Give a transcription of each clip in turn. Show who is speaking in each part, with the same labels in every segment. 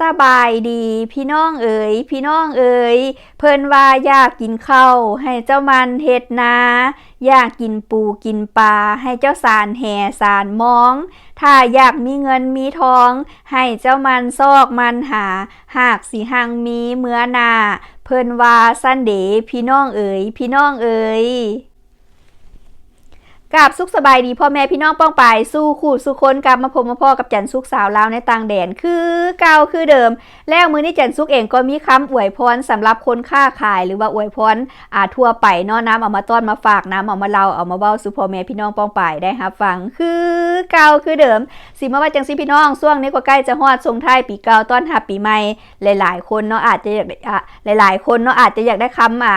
Speaker 1: สบายดีพี่น้องเอ๋ยพี่น้องเอ๋ยเพิ่นว่าอยากกินข้าวให้เจ้ามันเฮ็ดนาอยากกินปูกินปลาให้เจ้าสารแห่สารมอง ถ้าอยากมีเงินมีทอง ให้เจ้ามันซอกมันหา หากสิหังมีเมื่อนา เพิ่นว่าสั้นเดพี่น้องเอ๋ยพี่น้องเอ๋ย กับสุขสบายดีพ่อแม่พี่น้องป้องปายสู้คู่สู้คนกลับมาพบมาพ่อกับจันสุกสาวลาวในต่างแดนคือเก่าคือเดิม แล้วมือนี้จันสุกเองก็มีคำอวยพรสำหรับคนค้าขาย หรือว่าอวยพรอ่าทั่วไปเนาะน้ำเอามาต้อนมาฝากน้ำเอามาเล่าเอามาเว้าสู่พ่อแม่พี่น้องป้องปายได้รับฟังคือเก่าคือเดิมสิมาว่าจังสิพี่น้องช่วงนี้ก็ใกล้จะฮอดส่งท้ายปีเก่าต้อนรับปีใหม่หลาย ๆ คนเนาะอาจจะอยากหลาย ๆ คนเนาะอาจจะอยากได้คำอ่าอ่า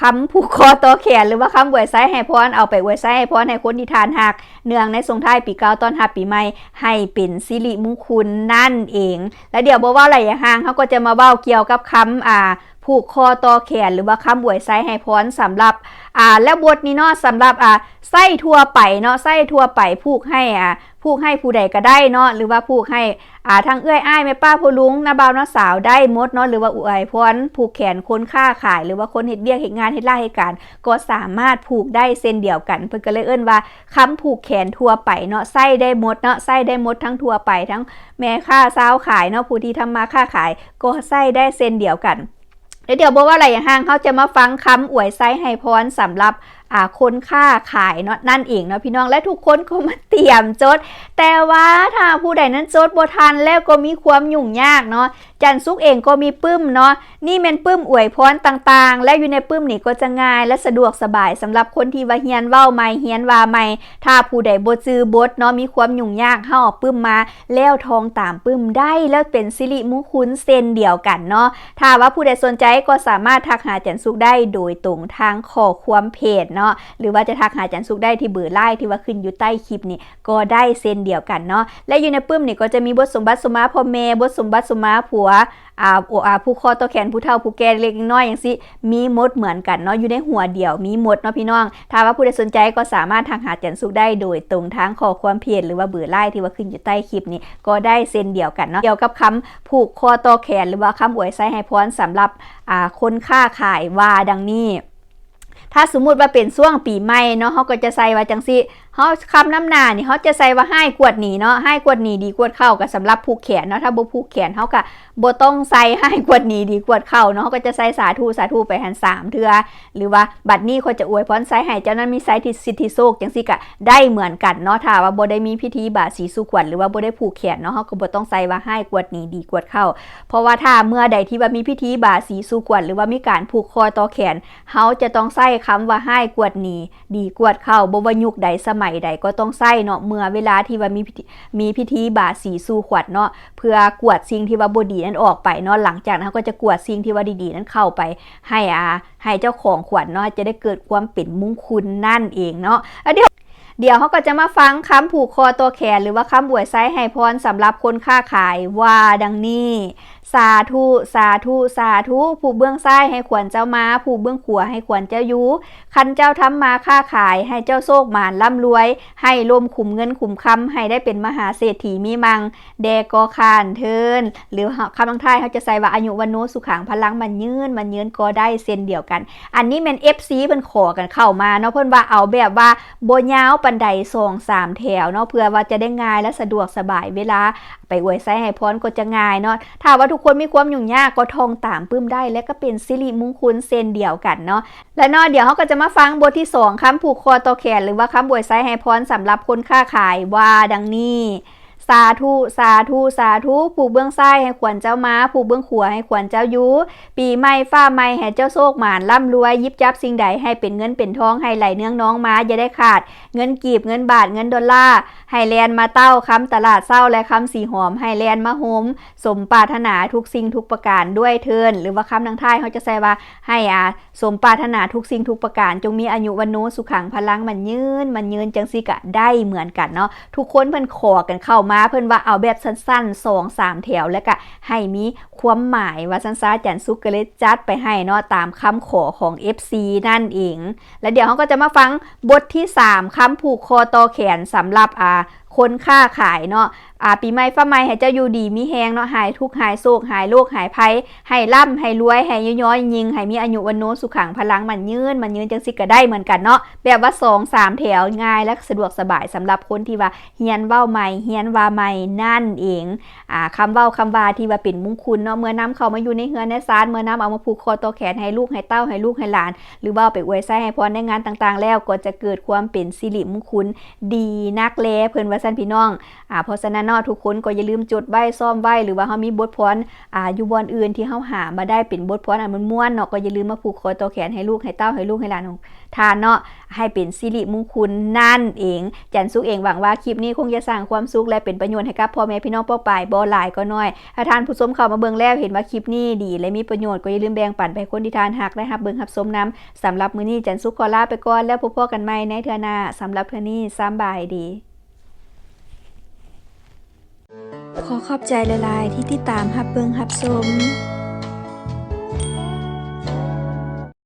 Speaker 1: คำผูกคอต่อแขนหรือว่าคำอวยไซให้พรเอาไปอวยไซให้พรให้คนที่ทานหัก เนื่องในสงท้ายปีเก่าต้อนหับปีใหม่ให้เป็นสิริมงคลนั่นเอง และเดี๋ยวบอกว่าอะไรอย่างห่างเขาก็จะมาเบ้าเกี่ยวกับคำอ่า ผูกคอต่อแขนหรือว่าคำอวยไซให้พรสำหรับอ่าแล้วบทนี้เนาะสำหรับอ่าไส้ทั่วไปเนาะไส้ทั่วไปผูกให้อ่าผูกให้ผู้ใดก็ได้เนาะหรือว่าผูกให้อ่าทั้งเอื้อยอ้ายแม่ป้าพ่อลุงนาบ่าวน้าสาวได้หมดเนาะหรือว่าอวยพรผูกแขนคนค้าขาย หรือว่าคนเฮ็ดเบี้ยเฮ็ดงานเฮ็ดล่าเฮ็ดการก็สามารถผูกได้เส้นเดียวกัน เพิ่นก็เลยเอิ้นว่าคำผูกแขนทั่วไปเนาะไส้ได้หมดเนาะไส้ได้หมดทั้งทั่วไปทั้งแม่ค้าสาวขายเนาะผู้ที่ทำมาค้าขายก็ไส้ได้เส้นเดียวกัน แล้วเดี๋ยวบอกว่าอะไรอย่างห้างเขาจะมาฟังคำอวยไซให้พรสำหรับ คนค้าขายเนาะนั่นเองเนาะพี่น้องและทุกคนก็มาเตรียมจด แต่ว่าถ้าผู้ใดนั้นจดบ่ทันแล้วก็มีความยุ่งยากเนาะจันซุกเองก็มีปึ้มเนาะนี่เป็นปึ้มอวยพรต่างๆ และอยู่ในปึ้มนี่ก็จะง่ายและสะดวกสบายสำหรับคนที่ว่าเฮียนเว้าใหม่เฮียนว่าใหม่ถ้าผู้ใดบ่จือบทเนาะมีความยุ่งยากเฮาเอาปึ้มมา แล้วทองตามปึ้มได้แล้วเป็นสิริมงคลเส้นเดียวกันเนาะถ้าว่าผู้ใดสนใจก็สามารถทักหาจันซุกได้โดยตรงทางข้อความเพจเนาะหรือว่าจะทักหาจันซุกได้ที่เบอร์ไลน์ที่ว่าขึ้นอยู่ใต้คลิปนี่ก็ได้เส้นเดียวกันเนาะและอยู่ในปึ้มนี่ก็จะมีบทสมบัติสมาพ่อแม่บทสมบัติสมาผัวอ่าโออาผู้คอตัวแขนผู้เฒ่าผู้แก่เล็กน้อยอย่างสิมีหมดเหมือนกันเนาะอยู่ในหัวเดียวมีหมดเนาะพี่น้อง ถ้าว่าผู้ใดสนใจก็สามารถทักหาจันซุกได้โดยตรงทางขอความเพจหรือว่าเบอร์ไลน์ที่ว่าขึ้นอยู่ใต้คลิปนี้ก็ได้เส้นเดียวกันเนาะเกี่ยวกับคำผูกคอต่อแขนหรือว่าคำอวยไซให้พรสำหรับอ่าคนค้าขายว่าดังนี้ ถ้าสมมุติว่าเป็นช่วงปีใหม่เนาะเขาก็จะใส่ว่าจังสิเขาคำน้ำหนานี่เขาจะใส่ว่าให้กวดหนีเนาะให้กวดหนีดีกวดเข้ากับสำหรับผูกแขนเนาะถ้าบ่ผูกแขนเขาก็บ่ต้องใส่ให้กวดหนีดีกวดเข้าเนาะเขาก็จะใส่สาธุสาธุไปหันสามเทือหรือว่าบัดนี้เขาจะอวยพรใส่ให้เจ้านั้นมีไซติสิทธิโชคจังสิก็ได้เหมือนกันเนาะถ้าว่าบ่ได้มีพิธีบาสีสุขวัญหรือว่าบ่ได้ผูกแขนเนาะเขาก็บ่ต้องใส่ว่าให้กวดหนีดีกวดเข้าเพราะว่าถ้าเมื่อใดที่ว่ามีพิธีบาสีสุขวัญหรือว่ามีการผูกคอต่อแขนเขาจะต้องใส่คำว่าให้กวดหนีดีกวดเข้าบ่ว่ายุคใดสมยใดก็ต้องใส่เนาะเมื่อเวลาที่ว่ามีมีพิธีบาสีสู่ขวัญเนาะเพื่อกวดสิ่งที่ว่าบดีนั้นออกไปเนาะหลังจากนั้นก็จะกวดสิ่งที่ว่าดีๆ นั้นเข้าไปให้อาให้เจ้าของขวัญเนาะจะได้เกิดความเป็นมงคลนั่นเองเนาะเดี๋ยวเดี๋ยวเขาก็จะมาฟังคำผูกคอตัวแขนหรือว่าคำบวยไซให้พรสำหรับคนค้าขายว่าดังนี้ สาธุสาธุสาธุผู้เบื้องซ้ายให้ขวัญเจ้ามาผู้เบื้องขวาให้ขวัญเจ้ายูคันเจ้าทำมาค้าขายให้เจ้าโชคหมานร่ำรวย ให้ลมขุมเงินขุมคำให้ได้เป็นมหาเศรษฐีมีมัง แดกอคานเทิน หรือคำบางท้ายเขาจะใส่ว่าอายุวันโนสุขังพลังมันยืนมันยืนก็ได้เส้นเดียวกัน อันนี้เป็น FC เพิ่นขอกันเข้ามาเนาะเพิ่นว่าเอาแบบว่าโบยาวปันไดสองสามแถวเนาะเพื่อว่าจะได้ง่ายและสะดวกสบายเวลาไปอวยไซให้พรก็จะง่ายเนาะถ้าว่าทุกคนมีความยุ่งยากก็ท่องตามปื้มได้ และก็เป็นสิริมงคลเซนเดียวกันเนาะและเนอะเดี๋ยวเขาก็จะมาฟังบทที่สองคำผูกคอต่อแขนหรือว่าคำบวยไซให้พรสำหรับคนค้าขายว่าดังนี้ สาธุสาธุสาธุผู้เบื้องซ้ายให้ขวัญเจ้าม้าผู้เบื้องขวให้ขวัญเจ้ายูปีใหม่ฟ้าใหม่ให้เจ้าโชคหมานร่ำรวยยิบจับสิ่งใดให้เป็นเงินเป็นทองให้ไหลเนื้องน้องม้าอย่าได้ขาด เงินกีบเงินบาทเงินดอลลาร์ให้แลนมาเต้าคำตลาดเศร้าและคำสีหอมให้แลนมาโฮมสมปรารถนาทุกสิ่งทุกประการด้วยเทินหรือว่าคำทางท้ายเขาจะใส่ว่าให้อาสมปรารถนาทุกสิ่งทุกประการจงมีอายุวันโนสุขังพลังมันยืนมันยืนจังสิกะได้เหมือนกันเนาะทุกคนเพิ่นขอกันเข้ามาเพิ่นว่าเอาแบบสั้นๆสองสามแถวแล้วก็ให้มีความหมายว่าสั้นๆจันซุกก็เลยจัดไปให้เนาะตามคำขอของ FC นั่นเอง แล้วเดี๋ยวเขาก็จะมาฟังบทที่ 3คำผูกคอตอแขนสำหรับอ่า คนค้าขายเนาะอ่าปีใหม่ฟ้าใหม่ให้เจ้าอยู่ดีมีแฮงเนาะหายทุกหายโศกหายโรคหายภัยให้ร่ำให้รวยให้ย้อยยิงให้มีอายุวันโนสุขังพลังมันยืนมันยืนจังสิก็ได้เหมือนกันเนาะแบบว่าสองสามแถวง่ายและสะดวกสบายสำหรับคนที่ว่าเฮียนเว้าใหม่เฮียนว่าใหม่นั่นเองอ่าคำเว้าคำว่าที่ว่าเป็นมงคลเนาะเมื่อน้ำเข้ามาอยู่ในเฮือนในซานเมื่อน้ำเอามาผูกคอต่อแขนให้ลูกให้เต้าให้ลูกให้หลาน หรือว่าเอาไปอวยไส้ให้พรในงานต่างๆ แล้วก็จะเกิดความเป็นสิริมงคลดีนักแลเพิ่นว่าันพี่น้องอ่าเพราะฉะนั้นนาะทุกคนก็อย่าลืมจดไว้ซ่อมไว้หรือว่าเฮามีบทพรอ่าอยู่บอนอื่นที่เฮาหามาได้เป็นบทพรอันมันม่วนเนาะก็อย่าลืมมาผูกคอต่อแขนให้ลูกให้เต้าให้ลูกให้หลานของทานเนาะให้เป็นสิริมงคลนั่นเอง จันสุกเองหวังว่าคลิปนี้คงจะสร้างความสุขและเป็นประโยชน์ให้กับพ่อแม่พี่น้องป้อปลายบ่หลายก็น้อยถ้าทานผู้ชมเข้ามาเบิ่งแล้วเห็นว่าคลิปนี้ดีและมีประโยชน์ก็อย่าลืมแบ่งปันไปคนที่ทานหักและรับเบิ่งรับชมนํสำหรับมื้อนี้จันสุกขอลาไปก่อนแล้วพบกันใหม่ในเทือหน้าสำหรับเทือนี้สำบายดี ขอขอบใจหลาย ๆ ที่ติดตามฮับเบิงฮับสม